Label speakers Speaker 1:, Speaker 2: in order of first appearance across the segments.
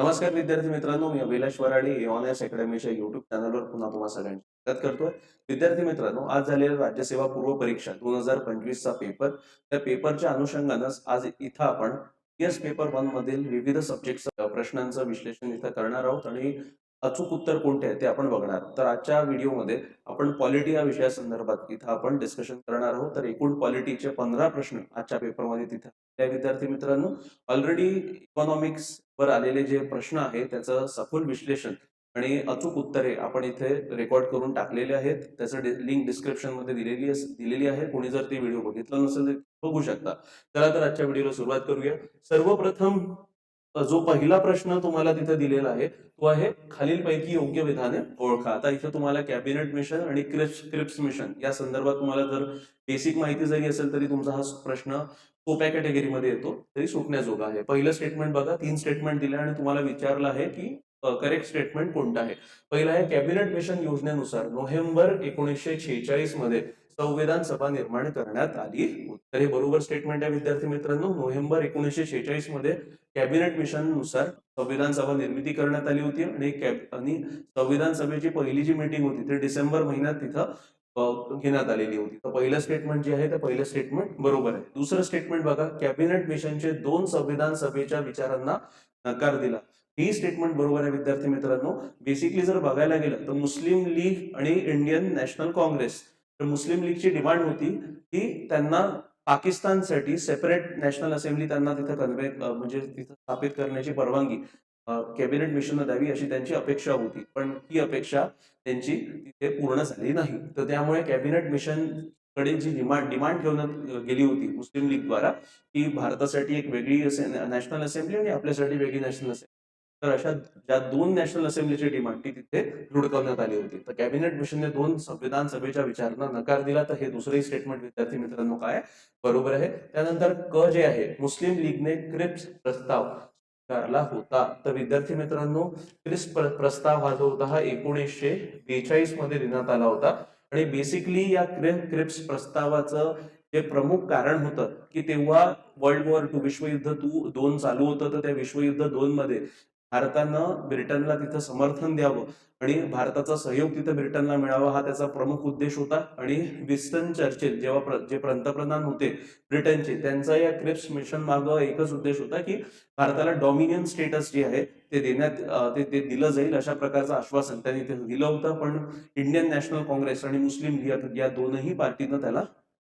Speaker 1: नमस्कार विद्यार्थी मित्रांनो मी अभिलाष वराडे एस अकॅडमीच्या युट्यूब चॅनलवर पुन्हा तुम्हा सगळ्यांचे स्वागत करतोय. विद्यार्थी मित्रांनो आज झालेल्या राज्यसेवा पूर्व परीक्षा दोन हजार पंचवीसचा पेपर त्या पेपरच्या अनुषंगानं आज इथं आपण एस पेपर वन मधील विविध सब्जेक्ट प्रश्नांचं विश्लेषण इथं करणार आहोत. आणि अचूक उत्तर कोणते आहे ते आपण बघणार. तर आजच्या व्हिडिओमध्ये आपण पॉलिटी या विषयासंदर्भात इथं आपण डिस्कशन करणार आहोत. तर एकूण पॉलिटीचे पंधरा प्रश्न आजच्या पेपरमध्ये तिथे. त्या विद्यार्थी मित्रांनो ऑलरेडी इकॉनॉमिक्स वर आलेले जे प्रश्न आहे त्याचं सखोल विश्लेषण आणि अचूक उत्तरे आपण इथे रेकॉर्ड करून टाकलेले आहेत. त्याचं लिंक डिस्क्रिप्शनमध्ये दिलेली दिलेली आहे. कोणी जर ते व्हिडिओ बघितला नसेल तर बघू शकता. चला तर आजच्या व्हिडिओला सुरुवात करूया. सर्वप्रथम जो पहिला प्रश्न तुम्हाला तिथे दिलेला आहे तो आहे खालीलपैकी योग्य विधाने ओळखा. आता इथे तुम्हाला कॅबिनेट मिशन आणि क्रिप्स क्रिप्स मिशन या संदर्भात तुम्हाला जर बेसिक माहिती जरी असेल तरी तुमचा हा प्रश्न सोप्या कॅटेगरीमध्ये येतो तरी सुटण्याजोगा आहे. पहिलं स्टेटमेंट बघा तीन स्टेटमेंट दिले आणि तुम्हाला विचारलं आहे की करेक्ट स्टेटमेंट कोणतं आहे? पहिलं आहे कॅबिनेट मिशन योजनेनुसार नोव्हेंबर एकोणीसशे छेचाळीसमध्ये संविधान सभा निर्माण करण्यात आली. तर हे बरोबर स्टेटमेंट आहे विद्यार्थी मित्रांनो. नोव्हेंबर एकोणीसशे शेहेचाळीसमध्ये कॅबिनेट मिशननुसार संविधान सभा निर्मिती करण्यात आली होती आणि कॅब आणि संविधान सभेची पहिली जी मीटिंग होती ती डिसेंबर महिन्यात तिथं घेण्यात आलेली होती. तर पहिलं स्टेटमेंट जे आहे ते पहिलं स्टेटमेंट बरोबर आहे. दुसरं स्टेटमेंट बघा. कॅबिनेट मिशनचे दोन संविधान सभेच्या विचारांना नकार दिला. ही स्टेटमेंट बरोबर आहे विद्यार्थी मित्रांनो. बेसिकली जर बघायला गेलं तर मुस्लिम लीग आणि इंडियन नॅशनल काँग्रेस तर मुस्लिम लीगची डिमांड होती की त्यांना पाकिस्तानसाठी सेपरेट नॅशनल असेंब्ली त्यांना तिथं कन्व्हे म्हणजे तिथं स्थापित करण्याची परवानगी कॅबिनेट मिशननं द्यावी अशी त्यांची अपेक्षा होती. पण ही अपेक्षा त्यांची तिथे पूर्ण झाली नाही. तर त्यामुळे कॅबिनेट मिशनकडे जी डिमांड डिमांड ठेवण्यात गेली होती मुस्लिम लीग द्वारा की भारतासाठी एक वेगळी नॅशनल असेंब्ली आणि आपल्यासाठी वेगळी नॅशनल असेंब्ली तर अशा ज्या दोन नॅशनल असेंब्लीची डिमांड ती तिथे रुडकवण्यात आली होती. तर कॅबिनेट मिशनने दोन संविधान सभेच्या विचारांना नकार दिला. तर हे दुसरंही स्टेटमेंट विद्यार्थी मित्रांनो काय बरोबर आहे. त्यानंतर क जे आहे मुस्लिम लीगने क्रिप्स प्रस्ताव स्वीकारला होता. तर विद्यार्थी मित्रांनो क्रिप्स प्रस्ताव हा जो होता हा एकोणीसशे बेचाळीसमध्ये देण्यात आला होता. आणि बेसिकली या क्रिप्स प्रस्तावाचं जे प्रमुख कारण होतं की तेव्हा वर्ल्ड वॉर टू विश्वयुद्ध टू दोन चालू होतं. तर त्या विश्वयुद्ध दोन मध्ये भारतानं ब्रिटनला तिथं समर्थन द्यावं आणि भारताचा सहयोग तिथं ब्रिटनला मिळावा हा त्याचा प्रमुख उद्देश होता. आणि विस्टन चर्चिल जेव्हा प्र- जे पंतप्रधान होते ब्रिटनचे त्यांचा या क्रिप्स मिशन मागं एकच उद्देश होता की भारताला डॉमिनियन स्टेटस जे आहे ते देण्यात ते ते दिलं जाईल अशा प्रकारचं आश्वासन त्यांनी ते दिलं होतं. पण इंडियन नॅशनल काँग्रेस आणि मुस्लिम लीग या दोनही पार्टीनं त्याला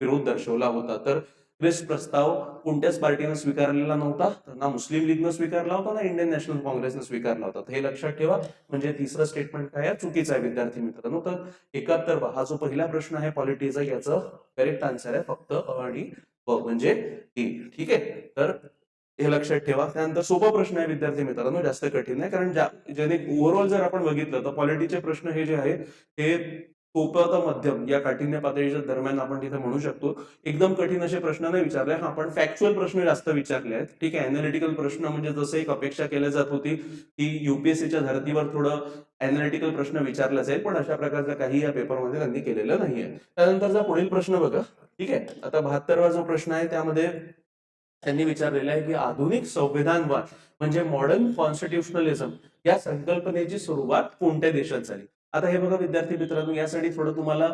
Speaker 1: विरोध दर्शवला होता. तर बेस्ट प्रस्ताव कोणत्याच पार्टीनं स्वीकारलेला नव्हता. तर ना मुस्लिम लीगनं स्वीकारला होता ना इंडियन नॅशनल काँग्रेसनं स्वीकारला होता. हे लक्षात ठेवा. म्हणजे तिसरं स्टेटमेंट काय आहे? चुकीचं आहे विद्यार्थी मित्रांनो. तर एकाहत्तर हा जो पहिला प्रश्न आहे पॉलिटीचा याचं करेक्ट आन्सर आहे फक्त अ आणि ब. म्हणजे ठीक आहे? तर हे लक्षात ठेवा. त्यानंतर सोपा प्रश्न आहे विद्यार्थी मित्रांनो. जास्त कठीण नाही. कारण ज्या ज्याने ओव्हरऑल जर आपण बघितलं तर पॉलिटीचे प्रश्न हे जे आहे हे सोपं तर मध्यम या काठिण्य पातळीच्या दरम्यान आपण तिथे म्हणू शकतो. एकदम कठीण असे प्रश्न नाही विचारले. हा आपण फॅक्च्युअल प्रश्न जास्त विचारले आहेत. ठीक आहे अनालिटिकल प्रश्न म्हणजे जसं एक अपेक्षा केल्या जात होती की युपीएससीच्या धर्तीवर थोडं अनालिटिकल प्रश्न विचारला जाईल पण अशा प्रकारचा काही या पेपरमध्ये त्यांनी केलेलं नाहीये. त्यानंतरचा पुढील प्रश्न बघा. ठीक आहे आता बहात्तरवा जो प्रश्न आहे त्यामध्ये त्यांनी विचारलेला आहे की आधुनिक संविधानवाद म्हणजे मॉडर्न कॉन्स्टिट्युशनलिझम या संकल्पनेची सुरुवात कोणत्या देशात झाली? आता हे बघा विद्यार्थी मित्रांनो यासाठी थोडं तुम्हाला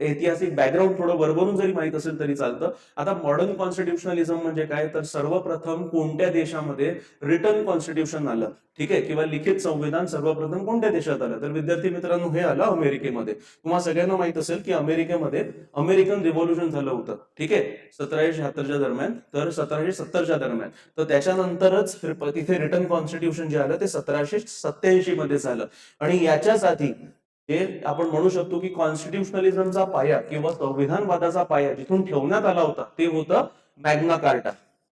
Speaker 1: ऐतिहासिक बॅकग्राऊंड थोडं वरवरून जरी माहीत असेल तरी चालतं. आता मॉडर्न कॉन्स्टिट्युशनलिझम म्हणजे काय? तर सर्वप्रथम कोणत्या देशामध्ये रिटर्न कॉन्स्टिट्यूशन आलं? ठीक आहे? किंवा लिखित संविधान सर्वप्रथम कोणत्या देशात आलं? तर विद्यार्थी मित्रांनो हे आलं अमेरिकेमध्ये. तुम्हाला सगळ्यांना माहीत असेल की अमेरिकेमध्ये अमेरिकन रिव्हॉल्युशन झालं होतं. ठीक आहे? सतराशे शहात्तरच्या दरम्यान. तर सतराशे सत्तरच्या दरम्यान. तर त्याच्यानंतरच तिथे रिटर्न कॉन्स्टिट्यूशन जे आलं ते सतराशे सत्याऐंशी मध्ये झालं. आणि याच्याच आधी हे आपण म्हणू शकतो की कॉन्स्टिट्युशनलिझमचा पाया किंवा संविधानवादाचा पाया जिथून ठेवण्यात आला होता ते होतं मॅग्ना कार्टा.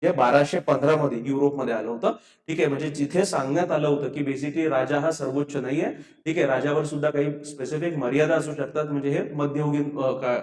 Speaker 1: जे बाराशे पंधरा मध्ये युरोपमध्ये आलं होतं. ठीक आहे म्हणजे जिथे सांगण्यात आलं होतं की बेसिकली राजा हा सर्वोच्च नाहीये. ठीक आहे राजावर सुद्धा काही स्पेसिफिक मर्यादा असू शकतात. म्हणजे हे मध्ययुगीन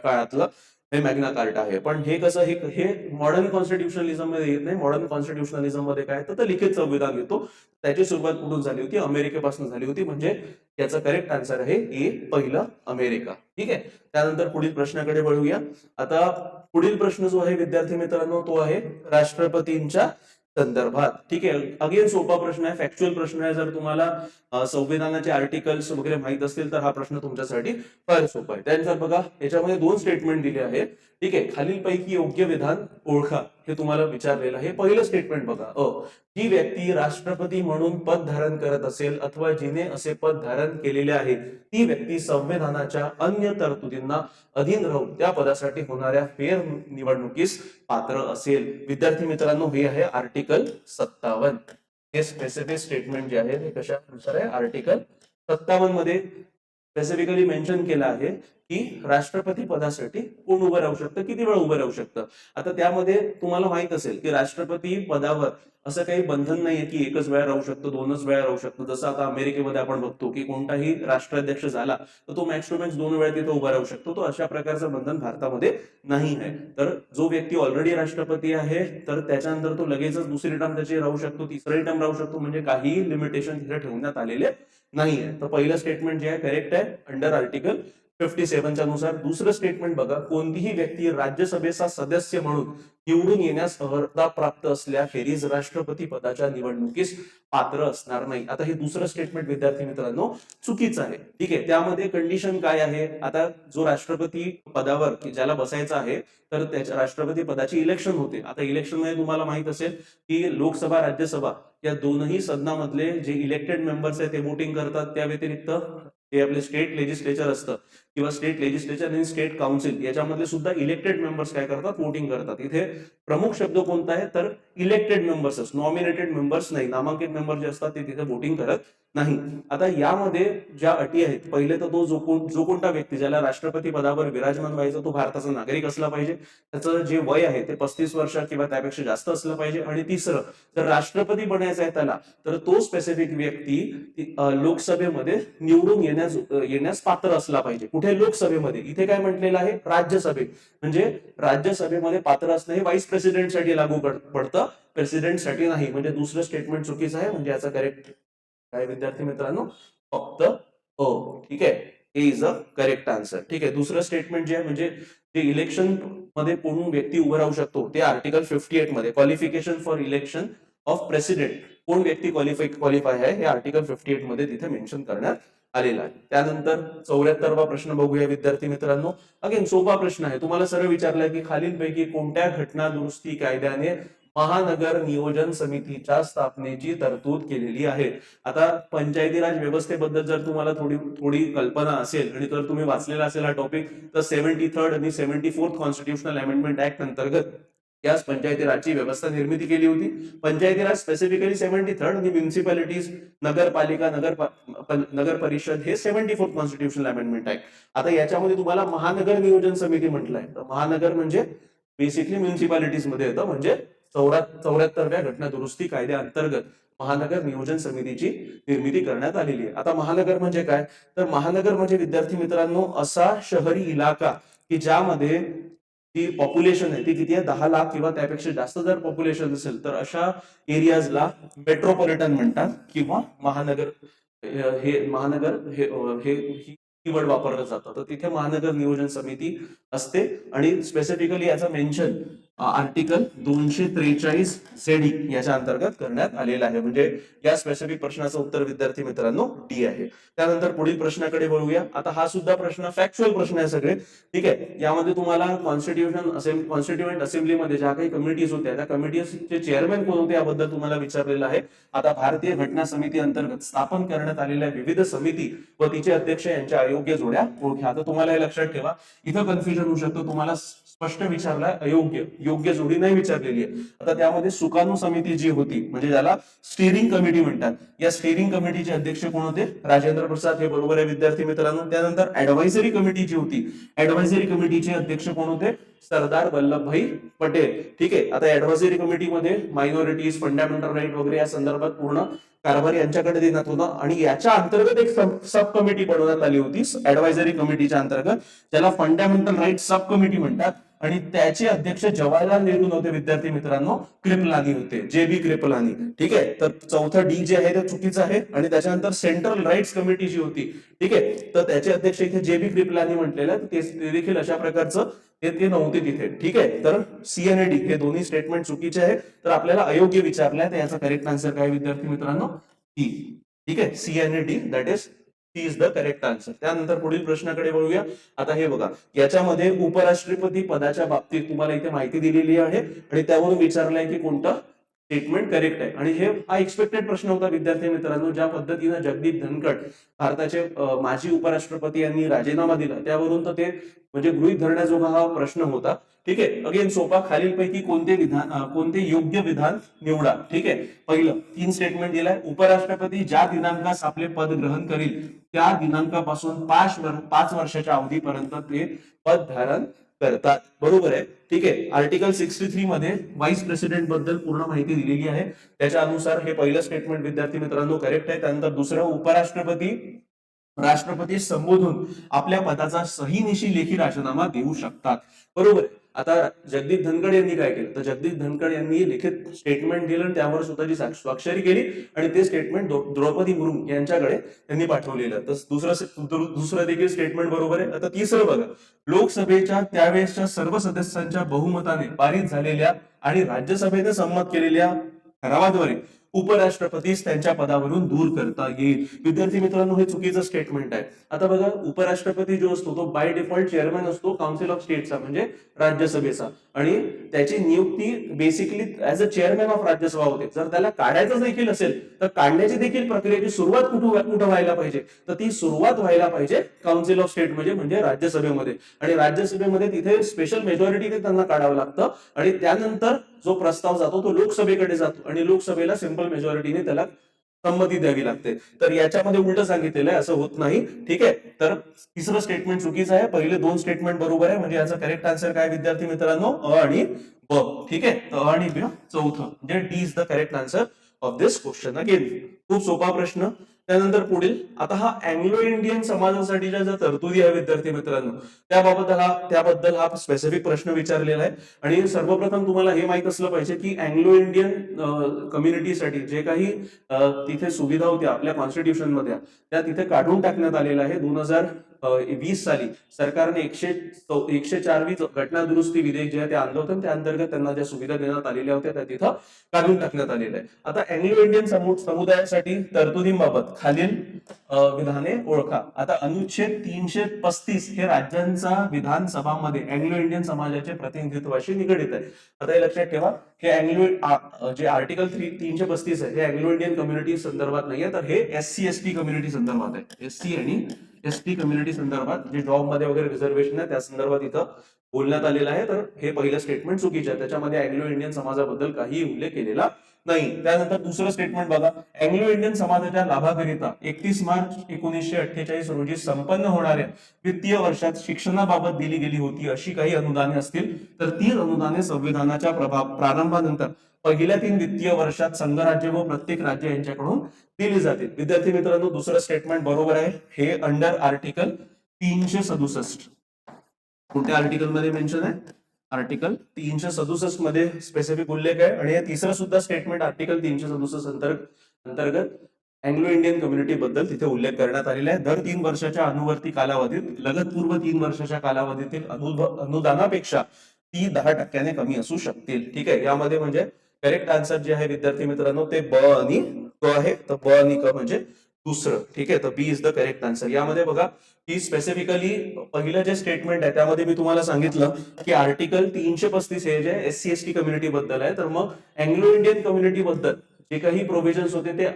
Speaker 1: काळातलं. हे मॅग्ना कार्टा आहे. पण हे कसं हे हे मॉडर्न कॉन्स्टिट्युशनलिझममध्ये येत नाही. मॉडर्न कॉन्स्टिट्युशनलिझममध्ये काय? तर लिखित संविधान येतो. त्याची सुरुवात कुठून झाली होती? अमेरिकेपासून झाली होती. म्हणजे याचा करेक्ट आन्सर आहे ए पहिलं अमेरिका. ठीक आहे? त्यानंतर पुढील प्रश्नाकडे वळूया. आता पुढील प्रश्न जो आहे विद्यार्थी मित्रांनो तो आहे राष्ट्रपतींच्या संदर्भात. ठीक आहे. अगेन सोपा प्रश्न आहे. फॅक्च्युअल प्रश्न आहे. जर तुम्हाला संविधानाचे आर्टिकल्स वगैरे माहीत असतील तर हा प्रश्न तुमच्यासाठी फार सोपा आहे. त्यानुसार बघा याच्यामध्ये दोन स्टेटमेंट दिले आहेत. ठीक आहे. खालीलपैकी योग्य विधान ओळखा. हे तुम्हाला विचारलेलं आहे. पहिलं स्टेटमेंट बघा. अ जी व्यक्ती राष्ट्रपती म्हणून पद धारण करत असेल अथवा जिने असे पद धारण केलेले आहे ती व्यक्ती संविधानाच्या अन्य तरतुदींना अधीन राहून त्या पदासाठी होणाऱ्या फेर निवडणुकीस पात्र असेल. विद्यार्थी मित्रांनो हे आहे आर्टिकल सत्तावन्न. हे स्पेसिफिक स्टेटमेंट जे आहे ते कशानुसार आहे? आर्टिकल सत्तावन्नमध्ये स्पेसिफिकली मेन्शन केलं आहे की राष्ट्रपती पदासाठी कोण उभं राहू शकतं? किती वेळ उभं राहू शकतं? आता त्यामध्ये तुम्हाला माहीत असेल की राष्ट्रपती पदावर असं काही बंधन नाहीये की एकच वेळा राहू शकतो दोनच वेळा राहू शकतो. जसं आता अमेरिकेमध्ये आपण बघतो की कोणताही राष्ट्राध्यक्ष झाला तर तो मॅक्स टू मॅक्स दोन वेळा तिथे उभा राहू शकतो. तो अशा प्रकारचं बंधन भारतामध्ये नाही आहे. तर जो व्यक्ती ऑलरेडी राष्ट्रपती आहे तर त्याच्यानंतर तो लगेचच दुसरी टर्म त्याची राहू शकतो तिसरी टर्म राहू शकतो म्हणजे काहीही लिमिटेशन तिथे ठेवण्यात आलेले नाहीये. तर पहिलं स्टेटमेंट जे आहे करेक्ट आहे अंडर आर्टिकल फिफ्टी सेव्हनच्या नुसार दुसरं स्टेटमेंट बघा. कोणतीही व्यक्ती राज्यसभेचा सदस्य म्हणून निवडून येण्यास अर्हता प्राप्त असल्याखेरीज राष्ट्रपती पदाच्या निवडणुकीस पात्र असणार नाही. आता हे दुसरं स्टेटमेंट विद्यार्थी मित्रांनो चुकीचं आहे. ठीक आहे त्यामध्ये कंडिशन काय आहे? आता जो राष्ट्रपती पदावर ज्याला बसायचं आहे तर त्याच्या राष्ट्रपती पदाची इलेक्शन होते. आता इलेक्शनमध्ये तुम्हाला माहीत असेल की लोकसभा राज्यसभा या दोनही सदनामधले जे इलेक्टेड मेंबर्स आहेत ते वोटिंग करतात त्या व्यतिरिक्त हे आपले स्टेट लेजिस्लेचर असतं किंवा स्टेट लेजिस्लेचर आणि स्टेट काउन्सिल याच्यामधले सुद्धा इलेक्टेड मेंबर्स काय करतात? वोटिंग करतात. इथे प्रमुख शब्द कोणता आहे? तर इलेक्टेड मेंबर्स नॉमिनेटेड मेंबर्स नाही. नामांकित मेंबर जे असतात ते तिथे वोटिंग करत नाही. आता यामध्ये ज्या अटी आहेत पहिले तर तो जो कोण जो कोणता व्यक्ती ज्याला राष्ट्रपती पदावर विराजमान व्हायचा तो भारताचा नागरिक असला पाहिजे. त्याचं जे वय आहे ते पस्तीस वर्ष किंवा त्यापेक्षा जास्त असलं पाहिजे. आणि तिसरं जर राष्ट्रपती बनायचं आहे त्याला तर तो स्पेसिफिक व्यक्ती लोकसभेमध्ये निवडून येण्यास येण्यास पात्र असला पाहिजे. कुठे? लोकसभेमध्ये. इथे काय म्हटलेलं आहे? राज्यसभेत म्हणजे राज्यसभेमध्ये पात्र असणं हे व्हाईस प्रेसिडेंटसाठी लागू पडतं. प्रेसिडेंटसाठी नाही. म्हणजे दुसरं स्टेटमेंट चुकीचं आहे. म्हणजे याचा करेक्ट काय विद्यार्थी मित्रांनो? फक्त हो ठीक आहे? हे इज अ करेक्ट आन्सर ठीक आहे? दुसरं स्टेटमेंट जे आहे म्हणजे जे इलेक्शनमध्ये कोण व्यक्ती उभं राहू शकतो ते article fifty एटमध्ये. Qualification for election of president कोण व्यक्ती क्वालिफाय क्वालिफाय आहे हे आर्टिकल फिफ्टी एटमध्ये तिथे मेन्शन करण्यात आलेलं आहे. त्यानंतर चौऱ्याहत्तरवा प्रश्न बघूया विद्यार्थी मित्रांनो. अगेन सोपा प्रश्न आहे. तुम्हाला सरळ विचारलाय की खालीलपैकी कोणत्या घटना दुरुस्ती कायद्याने महानगर नियोजन समितीच्या स्थापनेची तरतूद केलेली आहे. आता पंचायती राज व्यवस्थेबद्दल जर तुम्हाला थोडी थोडी कल्पना असेल आणि जर तुम्ही वाचलेला असेल हा टॉपिक तर सेव्हन्टी थर्ड आणि seventy fourth constitutional amendment act अंतर्गत याच पंचायती राजची व्यवस्था निर्मिती केली होती. Panchayati raj specifically seventy third आणि म्युन्सिपॅलिटीज नगरपालिका नगर नगर परिषद हे सेव्हन्टी फोर्थ कॉन्स्टिट्युशनल अमेंडमेंट आहे आता याच्यामध्ये तुम्हाला महानगर नियोजन समिती म्हटलंय. तर महानगर म्हणजे बेसिकली म्युन्सिपालिटीजमध्ये येतं. म्हणजे चौऱ्याहत्तरव्या घटना दुरुस्ती कायद्या अंतर्गत महानगर नियोजन समितीची निर्मिती करण्यात आलेली आहे. आता महानगर म्हणजे काय? तर महानगर म्हणजे विद्यार्थी मित्रांनो असा शहरी इलाका की ज्यामध्ये ती पॉप्युलेशन आहे. ती किती आहे? दहा लाख किंवा त्यापेक्षा जास्त जर पॉप्युलेशन असेल तर अशा एरियाजला मेट्रोपॉलिटन म्हणतात किंवा महानगर हे महानगर हे हे कीवर्ड वापरलं जातं. तर तिथे महानगर नियोजन समिती असते. आणि स्पेसिफिकली याचं मेन्शन आर्टिकल दोनशे त्रेचाळीस सेडी याच्या अंतर्गत करण्यात आलेलं आहे. म्हणजे या स्पेसिफिक प्रश्नाचं उत्तर विद्यार्थी मित्रांनो डी आहे. त्यानंतर पुढील प्रश्नाकडे वळूया. आता हा सुद्धा प्रश्न फॅक्च्युअल प्रश्न आहे सगळे. ठीक आहे? यामध्ये तुम्हाला कॉन्स्टिट्युशन असेंब्ली कॉन्स्टिट्युएंट असेंब्लीमध्ये ज्या काही कमिटीज होत्या त्या कमिटीजचे चेअरमॅन कोण होते याबद्दल तुम्हाला विचारलेलं आहे. आता भारतीय घटना समिती अंतर्गत स्थापन करण्यात आलेल्या विविध समिती व तिचे अध्यक्ष यांच्या अयोग्य जोड्या ओळख्या आता तुम्हाला हे लक्षात ठेवा. इथं कन्फ्युजन होऊ शकतो. तुम्हाला प्रश्न विचारलाय अयोग्य योग्य जोडी नाही विचारलेली आहे. आता त्यामध्ये सुकाणू समिती जी होती म्हणजे ज्याला स्टिअरिंग कमिटी म्हणतात. या स्टिअरिंग कमिटीचे अध्यक्ष कोण होते? राजेंद्र प्रसाद हे बरोबर आहे विद्यार्थी मित्रांनो. त्यानंतर ऍडव्हायझरी कमिटी जी होती ऍडव्हायझरी कमिटीचे अध्यक्ष कोण होते? सरदार वल्लभभाई पटेल. ठीक आहे आता ऍडव्हायझरी कमिटीमध्ये मायनॉरिटीज फंडामेंटल राईट वगैरे या संदर्भात पूर्ण कारभार यांच्याकडे देण्यात होता. आणि याच्या अंतर्गत एक सब कमिटी बनवण्यात आली होती ऍडव्हायझरी कमिटीच्या अंतर्गत ज्याला फंडामेंटल राईट सब कमिटी म्हणतात. आणि त्याचे अध्यक्ष जवाहरलाल नेहरू नव्हते विद्यार्थी मित्रांनो. क्रिपलानी होते जे बी क्रिपलानी. ठीक आहे? तर चौथं डी जे आहे ते चुकीचं आहे. आणि त्याच्यानंतर सेंट्रल राईट्स कमिटी जी होती. ठीक आहे? तर त्याचे अध्यक्ष इथे जे बी क्रिपलानी म्हटलेलं ते देखील अशा प्रकारचं ते ते नव्हते तिथे. ठीक आहे? तर सी डी हे दोन्ही स्टेटमेंट चुकीचे आहे तर आपल्याला अयोग्य विचारलंय तर याचा करेक्ट आन्सर काय विद्यार्थी मित्रांनो? E. ठीक आहे? सी डी दॅट इज ती इज द करेक्ट आन्सर त्यानंतर पुढील प्रश्नाकडे वळूया. आता हे बघा. याच्यामध्ये उपराष्ट्रपती पदाच्या बाबतीत तुम्हाला इथे माहिती दिलेली आहे आणि त्यावरून विचारलंय की कोणतं स्टेटमेंट करेक्ट आहे. आणि हे हा एक्सपेक्टेड प्रश्न होता विद्यार्थी मित्रांनो ज्या पद्धतीनं जगदीप धनखड भारताचे माजी उपराष्ट्रपती यांनी राजीनामा दिला त्यावरून तर ते म्हणजे गृहित धरण्याजोगा हा प्रश्न होता. ठीक आहे? अगेन सोपा खालीलपैकी कोणते विधान कोणते योग्य विधान निवडा. ठीक आहे? पहिलं तीन स्टेटमेंट दिलाय. उपराष्ट्रपती ज्या दिनांकास आपले पद ग्रहण करील त्या दिनांकापासून पाच वर पाच वर्षाच्या अवधीपर्यंत ते पद धारण करतात. बरोबर आहे? ठीक आहे? आर्टिकल सिक्स्टी थ्री मध्ये व्हाईस प्रेसिडेंटबद्दल पूर्ण माहिती दिलेली आहे. त्याच्या अनुसार हे पहिलं स्टेटमेंट विद्यार्थी मित्रांनो करेक्ट आहे. त्यानंतर दुसरं उपराष्ट्रपती राष्ट्रपती संबोधून आपल्या पदाचा सहीनिशी लेखी राजीनामा देऊ शकतात. बरोबर आहे? आता जगदीप धनखड यांनी काय केलं? तर जगदीप धनखड यांनी लिखित स्टेटमेंट दिलं आणि त्यावर स्वतःची स्वाक्षरी केली आणि ते स्टेटमेंट द्रौपदी मुर्मू यांच्याकडे त्यांनी पाठवलेलं. तर दुसरं दुसरं देखील स्टेटमेंट बरोबर आहे. आता तिसरं बघा. लोकसभेच्या त्यावेळेसच्या सर्व सदस्यांच्या बहुमताने पारित झालेल्या आणि राज्यसभेने संमत केलेल्या ठरावाद्वारे उपराष्ट्रपतीस त्यांच्या पदावरून दूर करता येईल. विद्यार्थी मित्रांनो हे चुकीचं स्टेटमेंट आहे. आता बघा उपराष्ट्रपती जो असतो तो बाय डिफॉल्ट चेअरमॅन असतो काउन्सिल ऑफ स्टेटचा म्हणजे राज्यसभेचा. आणि त्याची नियुक्ती basically as a chairman of Rajya Sabha होते. जर त्याला काढायचं देखील असेल तर काढण्याची देखील प्रक्रियेची सुरुवात कुठं कुठं व्हायला पाहिजे? तर ती सुरुवात व्हायला पाहिजे काउन्सिल ऑफ स्टेट म्हणजे म्हणजे राज्यसभेमध्ये. आणि राज्यसभेमध्ये तिथे स्पेशल मेजॉरिटी त्यांना काढावं लागतं. आणि त्यानंतर जो प्रस्ताव जातो तो लोकसभेकडे जातो आणि लोकसभेला सिंपल मेजॉरिटीने त्याला संमती द्यावी लागते. तर याच्यामध्ये उलट सांगितलेलं आहे असं होत नाही. ठीक आहे? तर तिसरं स्टेटमेंट चुकीचं आहे. पहिले दोन स्टेटमेंट बरोबर आहे. म्हणजे याचा करेक्ट आन्सर काय विद्यार्थी मित्रांनो? अ आणि ब. ठीक आहे? अ आणि ब. चौथं. म्हणजे D is the correct answer of this question again खूप सोपा प्रश्न. त्यानंतर पुढील आता हा अँग्लो इंडियन समाजासाठीच्या ज्या तरतुदी आहे विद्यार्थी मित्रांनो त्याबाबत हा त्याबद्दल हा स्पेसिफिक प्रश्न विचारलेला आहे. आणि सर्वप्रथम तुम्हाला हे माहीत असलं पाहिजे की अँग्लो इंडियन कम्युनिटीसाठी जे काही तिथे सुविधा होत्या आपल्या कॉन्स्टिट्यूशनमध्ये त्या तिथे काढून टाकण्यात आलेल्या आहे दोन हजार वीस साली सरकारने एकशे एकशे चारवी घटना दुरुस्ती विधेयक जे आहे ते आणलं होतं त्या अंतर्गत त्यांना ज्या सुविधा देण्यात आलेल्या होत्या त्या तिथं काढून टाकण्यात आलेल्या आहे आता अँग्लो इंडियन समुदायासाठी तरतुदींबाबत खालील विधाने ओळखा. आता अनुच्छेद तीनशे पस्तीस हे राज्यांचा विधानसभामध्ये अँग्लो इंडियन समाजाचे प्रतिनिधित्वाशी निगडित आहे. आता हे लक्षात ठेवा हे अँग्लो जे आर्टिकल थ्री तीनशे पस्तीस आहे हे अँग्लो इंडियन कम्युनिटी संदर्भात नाहीये तर हे S C S T community संदर्भात आहे. एस सी आणि एस टी कम्युनिटी संदर्भात जे जॉबमध्ये वगैरे रिझर्वेशन आहे त्या संदर्भात इथं बोलण्यात आलेलं आहे. तर हे पहिलं स्टेटमेंट चुकीचं आहे. त्याच्यामध्ये अँग्लो इंडियन समाजाबद्दल काही उल्लेख केलेला नाही. त्यानंतर दुसरं स्टेटमेंट बघा. अँग्लो इंडियन समाजाच्या लाभाकरिता एकतीस मार्च एकोणीसशे अठ्ठेचाळीस रोजी संपन्न होणाऱ्या वित्तीय वर्षात शिक्षणाबाबत दिली गेली होती अशी काही अनुदाने असतील तर ती अनुदाने संविधानाच्या प्रभाव प्रारंभानंतर पहिल्या तीन वित्तीय वर्षात संघराज्य व प्रत्येक राज्य यांच्याकडून दिली जाते विद्यार्थी मित्रांनो दुसरं स्टेटमेंट बरोबर आहे. हे अंडर आर्टिकल तीनशे सदुसष्ट. कुठल्या आर्टिकलमध्ये मेन्शन आहे? आर्टिकल तीनशे सदुसष्टमध्ये स्पेसिफिक उल्लेख आहे. आणि हे तिसरं सुद्धा स्टेटमेंट आर्टिकल तीनशे सदुसष्ट अंतर्गत अंतर्गत अँग्लो इंडियन कम्युनिटी बद्दल तिथे उल्लेख करण्यात आलेला आहे. दर तीन वर्षाच्या अनुवर्ती कालावधीत लगतपूर्व तीन वर्षाच्या कालावधीतील अनुदानापेक्षा ती दहा टक्क्याने कमी असू शकतील. ठीक आहे? यामध्ये म्हणजे करेक्ट आन्सर जे आहे विद्यार्थी मित्रांनो ते ब आणि आहे तर ब आणि क म्हणजे दुसरं. ठीक आहे? तर B is the correct answer यामध्ये बघा की स्पेसिफिकली पहिलं जे स्टेटमेंट आहे त्यामध्ये मी तुम्हाला सांगितलं की आर्टिकल तीनशे पस्तीस हे जे S C S T community बद्दल आहे. तर मग अँग्लो इंडियन कम्युनिटी बद्दल जे काही प्रोव्हिजन्स होते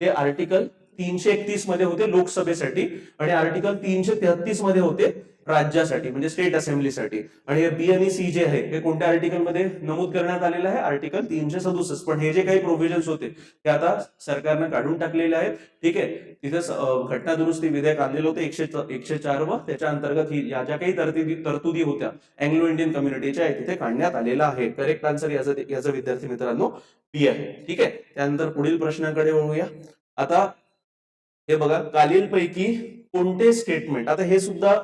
Speaker 1: ते आर्टिकल तीनशे एकतीसमध्ये होते लोकसभेसाठी आणि आर्टिकल तीनशे तेहतीसमध्ये होते राज्यासाठी म्हणजे स्टेट असेंब्लीसाठी. आणि हे बी आणि सी जे आहे हे कोणत्या आर्टिकलमध्ये नमूद करण्यात आलेलं आहे? आर्टिकल तीनशे सदुसष्ट. पण हे जे काही प्रोव्हिजन्स होते ते आता सरकारनं काढून टाकलेले आहेत. ठीक आहे? तिथे घटना दुरुस्ती विधेयक आणलेलं होतं एकशे एकशे चार व. त्याच्या अंतर्गत ही या ज्या काही तरतुदी तरतुदी होत्या अँग्लो इंडियन कम्युनिटीच्या आहे तिथे काढण्यात आलेला आहे. करेक्ट आन्सर याचं याचं विद्यार्थी मित्रांनो बी आहे. ठीक आहे? त्यानंतर पुढील प्रश्नाकडे वळूया. आता हे बघा खालीलपैकी कोणते स्टेटमेंट आता हे सुद्धा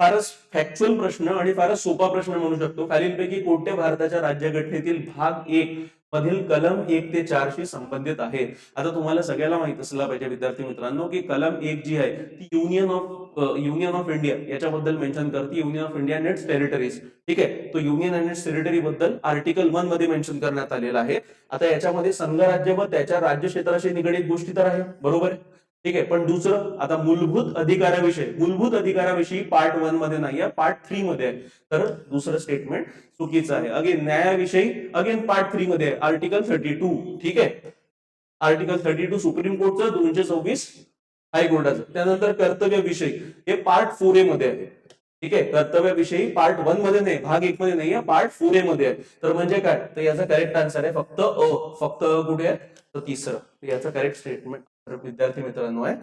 Speaker 1: फारच फॅक्च्युअल प्रश्न आणि फारच सोपा प्रश्न म्हणू शकतो. खालीलपैकी कोणत्या भारताच्या राज्यघटनेतील भाग एक मधील कलम एक ते चारशी संबंधित आहे? आता तुम्हाला सगळ्याला माहीत असला पाहिजे विद्यार्थी मित्रांनो की कलम एक जी आहे ती union of union of India याच्याबद्दल मेन्शन करते. Union of India and its territories ठीक आहे? तो युनियन अँड इट्स टेरिटरी बद्दल आर्टिकल वनमध्ये मेन्शन करण्यात आलेला आहे. आता याच्यामध्ये संघराज्य व त्याच्या राज्य क्षेत्राशी निगडीत गोष्टी तर आहे. बरोबर? आहे ठीक आहे पण दुसरं आता मूलभूत अधिकाराविषयी मूलभूत अधिकाराविषयी पार्ट वनमध्ये नाही आहे पार्ट थ्री मध्ये आहे. तर दुसरं स्टेटमेंट चुकीचं आहे. अगेन न्यायाविषयी अगेन पार्ट थ्री मध्ये आर्टिकल थर्टी टू ठीक आहे? आर्टिकल थर्टी टू सुप्रीम कोर्टचं दोनशे सव्वीस हायकोर्टाचं. त्यानंतर कर्तव्यविषयी हे पार्ट फोर ए मध्ये आहे. ठीक आहे? कर्तव्यविषयी पार्ट वनमध्ये नाही भाग एक मध्ये नाही पार्ट फोर ए मध्ये आहे. तर म्हणजे काय? तर याचा करेक्ट आन्सर आहे फक्त अ फक्त अ कुठे आहे? तर तिसरं. याचं करेक्ट स्टेटमेंट विद्यार्थी मित्रांनो आहे.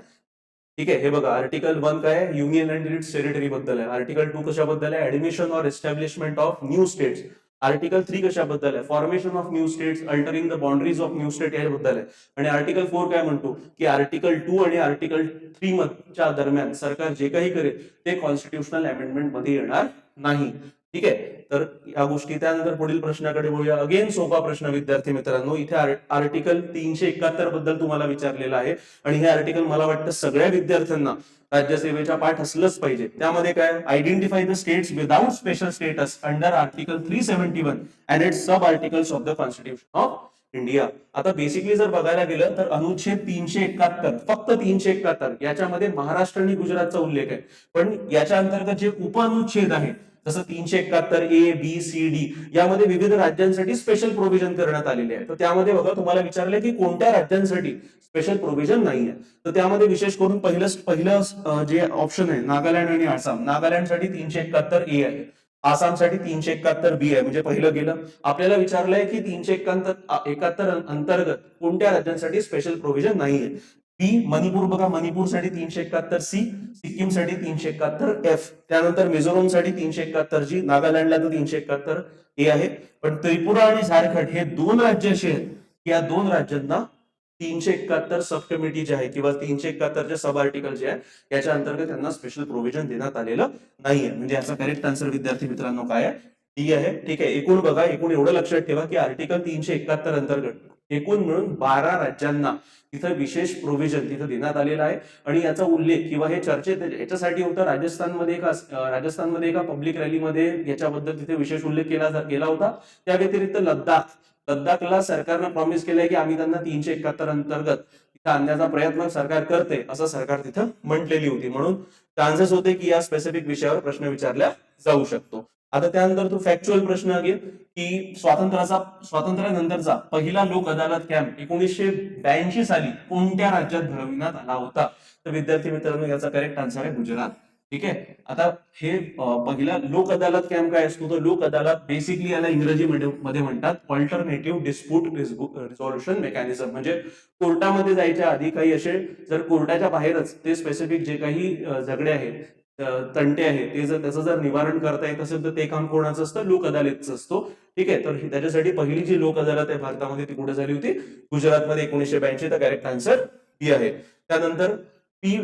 Speaker 1: ठीक आहे हे बघा आर्टिकल वन काय आहे? युनियन अँड इट्स टेरिटरी बद्दल आहे. आर्टिकल टू कशाबद्दल आहे? Admission or establishment of new states article three कशाबद्दल आहे? Formation of new states altering the boundaries of new state याबद्दल आहे. आणि आर्टिकल फोर काय म्हणतो? की आर्टिकल टू आणि आर्टिकल थ्री च्या दरम्यान सरकार जे काही करेल ते कॉन्स्टिट्युशनल अमेंडमेंटमध्ये येणार नाही. ठीक आहे? तर या गोष्टी त्यानंतर पुढील प्रश्नाकडे बोलूया. अगेन सोपा प्रश्न विद्यार्थी मित्रांनो. इथे आर्टिकल तीनशे एकाहत्तरबद्दल तुम्हाला विचारलेलं आहे. आणि हे आर्टिकल मला वाटतं सगळ्या विद्यार्थ्यांना राज्यसेवेच्या पाठ असलंच पाहिजे. त्यामध्ये काय? Identify the states without special status under article three seventy one and it sub articles of the constitution of India. आता बेसिकली जर बघायला गेलं तर अनुच्छेद तीनशे एकाहत्तर फक्त तीनशे एकाहत्तर याच्यामध्ये महाराष्ट्र आणि गुजरातचा उल्लेख आहे. पण याच्या अंतर्गत जे उपअनुच्छेद आहे जसं तीनशे एकाहत्तर ए बी सी डी यामध्ये विविध राज्यांसाठी स्पेशल प्रोव्हिजन करण्यात आलेले आहे. तर त्यामध्ये बघा तुम्हाला विचारले की कोणत्या राज्यांसाठी स्पेशल प्रोव्हिजन नाही आहे तर त्यामध्ये विशेष करून पहिलं पहिलं जे ऑप्शन आहे नागालँड आणि आसाम. नागालँडसाठी तीनशे एकाहत्तर ए आहे. आसामसाठी तीनशे एकाहत्तर बी आहे. म्हणजे पहिलं गेलं. आपल्याला विचारलंय की तीनशे एकाहत्तर एकाहत्तर अंतर्गत कोणत्या राज्यांसाठी स्पेशल प्रोव्हिजन नाहीये? बी मणिपूर बघा. मणिपूरसाठी तीनशे एकाहत्तर सी सिक्कीमसाठी तीनशे एकाहत्तर एफ त्यानंतर मिझोरमसाठी तीनशे एकाहत्तर जी नागालँडला तर तीनशे एकाहत्तर ए आहे. पण त्रिपुरा आणि झारखंड हे दोन राज्य असे आहेत. या दोन राज्यांना तीनशे एकाहत्तर सब कमिटी जे आहे किंवा तीनशे एकाहत्तरचे सब आर्टिकल जे आहे याच्या अंतर्गत त्यांना स्पेशल प्रोव्हिजन देण्यात आलेलं नाहीये. म्हणजे याचा करेक्ट आन्सर विद्यार्थी मित्रांनो काय आहे? डी आहे. ठीक आहे. एकूण बघा एकूण एवढं लक्षात ठेवा की आर्टिकल तीनशे एकाहत्तर अंतर्गत एकूण मिळून बारा राज्यांना तिथं विशेष प्रोव्हिजन तिथं देण्यात आलेलं आहे. आणि याचा उल्लेख किंवा हे चर्चेत याच्यासाठी होतं राजस्थानमध्ये एका राजस्थानमध्ये एका पब्लिक रॅलीमध्ये याच्याबद्दल तिथे विशेष उल्लेख केला गेला होता. त्या व्यतिरिक्त लद्दाख लद्दाखला सरकारनं प्रॉमिस केलंय की आम्ही त्यांना तीनशे एकाहत्तर अंतर्गत तिथं आणण्याचा प्रयत्न सरकार करते असं सरकार तिथं म्हटलेली होती. म्हणून चान्सेस होते की या स्पेसिफिक विषयावर प्रश्न विचारला जाऊ शकतो. आता त्यानंतर तो फॅक्च्युअल प्रश्न घे की स्वातंत्र्याचा स्वातंत्र्यानंतरचा पहिला लोक अदालत कॅम्प एकोणीसशे ब्याऐंशी साली कोणत्या राज्यात भरविण्यात आला होता? तर विद्यार्थी मित्रांनो याचा करेक्ट आन्सर आहे गुजरात. ठीक आहे? आता हे पहिला लोक अदालत कॅम्प काय असतो? तर लोक अदालत बेसिकली याला इंग्रजी मध्ये मध्ये म्हणतात ऑल्टरनेटिव्ह डिस्प्यूट रिझॉल्युशन मेकॅनिझम म्हणजे कोर्टामध्ये जायच्या आधी काही असे जर कोर्टाच्या बाहेरच ते स्पेसिफिक जे काही झगडे आहेत तंटे आहेत ते जर त्याचं जर निवारण करता येत असेल तर ते काम कोणाचं असतं? लोक अदालतचं असतो. ठीक आहे? तर त्याच्यासाठी पहिली जी लोक अदालत आहे भारतामध्ये ती कुठे झाली होती? गुजरातमध्ये एकोणीसशे ब्याऐंशी तर करेक्ट आन्सर बी आहे. त्यानंतर पी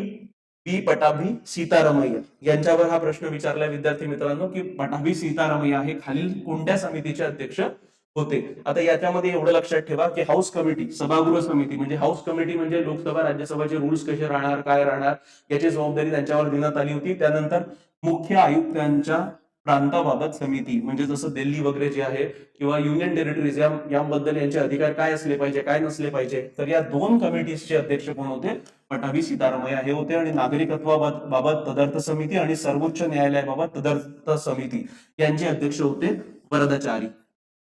Speaker 1: पी पटाभी सीतारामय्या यांच्यावर हा प्रश्न विचारलाय विद्यार्थी मित्रांनो की पटाभी सीतारामय्या हे खालील कोणत्या समितीचे अध्यक्ष होते? आता याच्यामध्ये एवढं लक्षात ठेवा की हाऊस कमिटी सभागृह समिती म्हणजे हाऊस कमिटी म्हणजे लोकसभा राज्यसभाचे रुल्स कसे राहणार काय राहणार याची जबाबदारी त्यांच्यावर देण्यात आली होती. त्यानंतर मुख्य आयुक्तांच्या प्रांताबाबत समिती म्हणजे जसं दिल्ली वगैरे जे आहे किंवा युनियन टेरिटरीज या याबद्दल यांचे अधिकार काय असले पाहिजे काय नसले पाहिजे तर या दोन कमिटीजचे अध्यक्ष कोण होते? पटाभी सीतारामय्या हे होते आणि नागरिकत्वाबाबत बाबत तदर्थ समिती आणि सर्वोच्च न्यायालयाबाबत तदर्थ समिती यांचे अध्यक्ष होते वरदाचारी.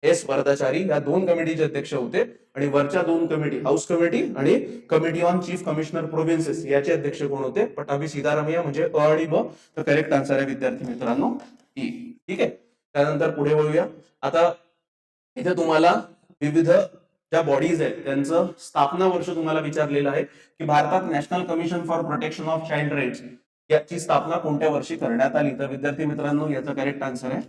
Speaker 1: एस वरदाचारी या दोन कमिटीचे अध्यक्ष होते आणि वरच्या दोन कमिटी हाऊस कमिटी आणि committee on chief commissioner provinces याचे अध्यक्ष कोण होते? पटाभी सीतारामय्या म्हणजे अ आणि ब. तर करेक्ट आन्सर आहे विद्यार्थी मित्रांनो. ई. ठीक आहे? त्यानंतर पुढे वळूया आता इथे तुम्हाला विविध ज्या बॉडीज आहेत त्यांचं स्थापना वर्ष तुम्हाला विचारलेलं आहे की भारतात national commission for protection of child rights याची स्थापना कोणत्या वर्षी करण्यात आली? तर विद्यार्थी मित्रांनो याचा करेक्ट आन्सर आहे.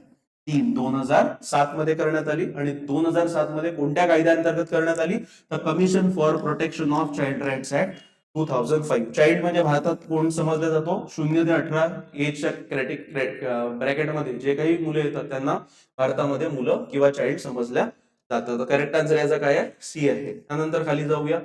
Speaker 1: तीन दोन हजार सात मध्ये करण्यात आली आणि दोन हजार सात मध्ये कोणत्या कायद्याअंतर्गत करण्यात आली? तर commission for protection of child rights act two thousand five child म्हणजे भारतात कोण समजला जातो? शून्य ते अठरा एजच्या क्रेटिक ब्रॅकेटमध्ये जे काही मुलं येतात त्यांना भारतामध्ये मुलं किंवा चाइल्ड समजल्या जातात. करेक्ट आन्सर याचा काय आहे? सी आहे. त्यानंतर खाली जाऊया.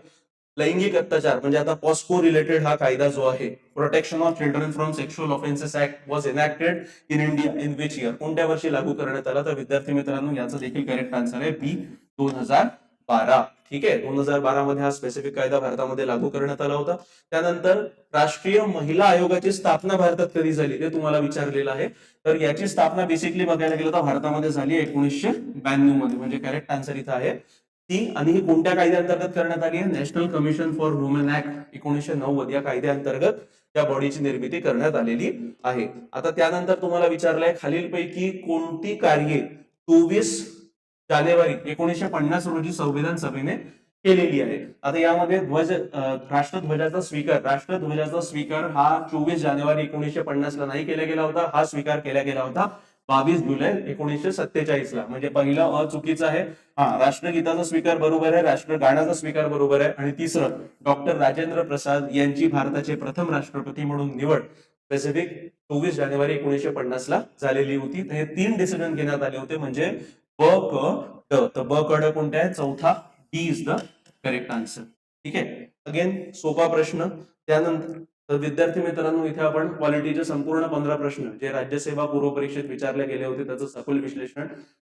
Speaker 1: लैंगिक अत्याचार म्हणजे आता पॉस्को रिलेटेड हा कायदा जो आहे protection of children from sexual offences act was enacted in India in which year कोणत्या वर्षी लागू करण्यात आला? तर विद्यार्थी मित्रांनो याचा देखील करेक्ट आन्सर आहे बी दोन हजार बारा. ठीक आहे? दोन हजार बारा मध्ये हा स्पेसिफिक कायदा भारतामध्ये लागू करण्यात आला होता. त्यानंतर राष्ट्रीय महिला आयोगाची स्थापना भारतात कधी झाली? ते तुम्हाला विचारलेलं आहे. तर याची स्थापना बेसिकली बघायला गेलं तर भारतामध्ये झाली एकोणीसशे ब्याण्णवमध्ये. म्हणजे करेक्ट आन्सर इथं आहे. ती आणि ही कोणत्या कायद्याअंतर्गत करण्यात आली आहे? National commission for women act एकोणीसशे नव्वद या कायद्याअंतर्गत त्या बॉडीची निर्मिती करण्यात आलेली आहे. आता त्यानंतर तुम्हाला विचारलंय खालीलपैकी कोणती कार्ये चोवीस जानेवारी एकोणीसशे पन्नास रोजी संविधान सभेने केलेली आहे. आता यामध्ये ध्वज राष्ट्रध्वजाचा स्वीकार राष्ट्रध्वजाचा स्वीकार हा चोवीस जानेवारी एकोणीसशे पन्नास ला नाही केला गेला होता हा स्वीकार केला गेला होता बावीस जुलै एकोणीसशे सत्तेचाळीस ला म्हणजे पहिला अ चुकीचा आहे. हा राष्ट्रगीताचा स्वीकार बरोबर आहे राष्ट्रगानाचा स्वीकार बरोबर आहे. आणि तिसरं डॉक्टर राजेंद्र प्रसाद यांची भारताचे प्रथम राष्ट्रपती म्हणून निवड स्पेसिफिक चोवीस जानेवारी एकोणीसशे पन्नास ला झालेली होती. तर हे तीन डिसिजन घेण्यात आले होते. म्हणजे ब क ड तर ब क ड कोणते आहे चौथा. D is the correct answer ठीक आहे? अगेन सोपा प्रश्न. त्यानंतर तर विद्यार्थी मित्रांनो इथे आपण क्वालिटीचे संपूर्ण पंधरा प्रश्न जे राज्यसेवा पूर्व परीक्षेत विचारले गेले होते त्याचं सखोल विश्लेषण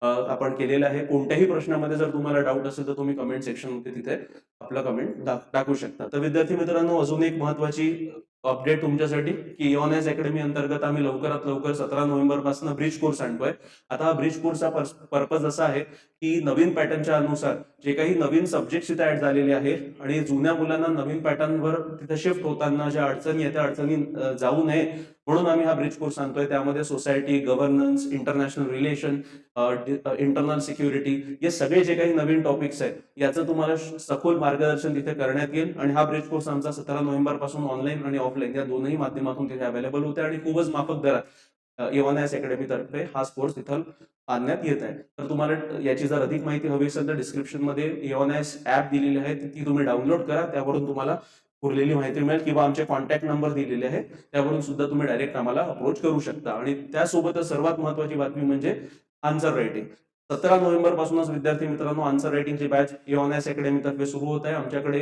Speaker 1: आपण केलेलं आहे. कोणत्याही प्रश्नामध्ये जर तुम्हाला डाऊट असेल तर तुम्ही कमेंट सेक्शनमध्ये तिथे आपलं कमेंट टाकू शकता. तर विद्यार्थी मित्रांनो अजून एक महत्वाची अपडेट तुमच्यासाठी. की एस अकॅडमी अंतर्गत आम्ही लवकरात लवकर सतरा नोव्हेंबरपासून ब्रिज कोर्स आणतोय. आता हा ब्रिज कोर्सचा पर्पज असा आहे की नवीन पॅटर्नच्या अनुसार जे काही नवीन सब्जेक्ट तिथे ऍड झालेले आहेत आणि जुन्या मुलांना नवीन पॅटर्नवर तिथे शिफ्ट होताना ज्या अडचणी आहेत त्या अडचणी जाऊ नये. म्हणून आम्ही हा ब्रिज कोर्स आणतोय. त्यामध्ये society governance international relation internal security हे सगळे जे काही नवीन टॉपिक्स आहेत याचं तुम्हाला सखोल मार्गदर्शन तिथे करण्यात येईल. आणि हा ब्रिज कोर्स आमचा सतरा नोव्हेंबरपासून ऑनलाईन आणि ऑफलाईन या दोनही माध्यमातून तिथे अवेलेबल होते आणि खूपच माफक दरात एवन एस अकॅडमी तर्फे हा कोर्स तिथं आणण्यात येत आहे. तर तुम्हाला याची जर अधिक माहिती हवी असेल तर डिस्क्रिप्शनमध्ये एवन एस ऍप दिलेली आहे. ती तुम्ही डाउनलोड करा. त्यावरून तुम्हाला उरलेली माहिती मिळेल किंवा आमचे कॉन्टॅक्ट नंबर दिलेले आहे त्यावरून सुद्धा तुम्ही डायरेक्ट आम्हाला अप्रोच करू शकता. आणि त्यासोबतच सर्वात महत्वाची बातमी म्हणजे आन्सर रायटिंग सतरा नोव्हेंबर पासूनच विद्यार्थी मित्रांनो आन्सर रायटिंगची बॅच एस अकॅडमी तर्फे सुरू होत आहे. आमच्याकडे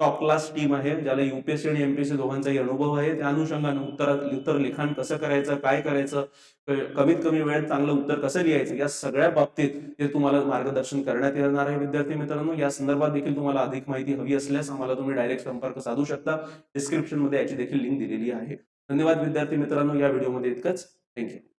Speaker 1: टॉप क्लास टीम आहे ज्याला युपीएससी आणि एमपीएससी दोघांचाही अनुभव आहे. त्या अनुषंगाने उत्तर उत्तर लिखाण कसं करायचं काय करायचं कमीत कमी वेळेत चांगलं उत्तर कसं लिहायचं? या सगळ्या बाबतीत ते तुम्हाला मार्गदर्शन करण्यात येणार आहे विद्यार्थी मित्रांनो या संदर्भात देखील तुम्हाला अधिक माहिती हवी असल्यास आम्हाला तुम्ही डायरेक्ट संपर्क साधू शकता. डिस्क्रिप्शनमध्ये याची देखील लिंक दिलेली आहे. धन्यवाद विद्यार्थी मित्रांनो या व्हिडिओमध्ये इतकंच. थँक्यू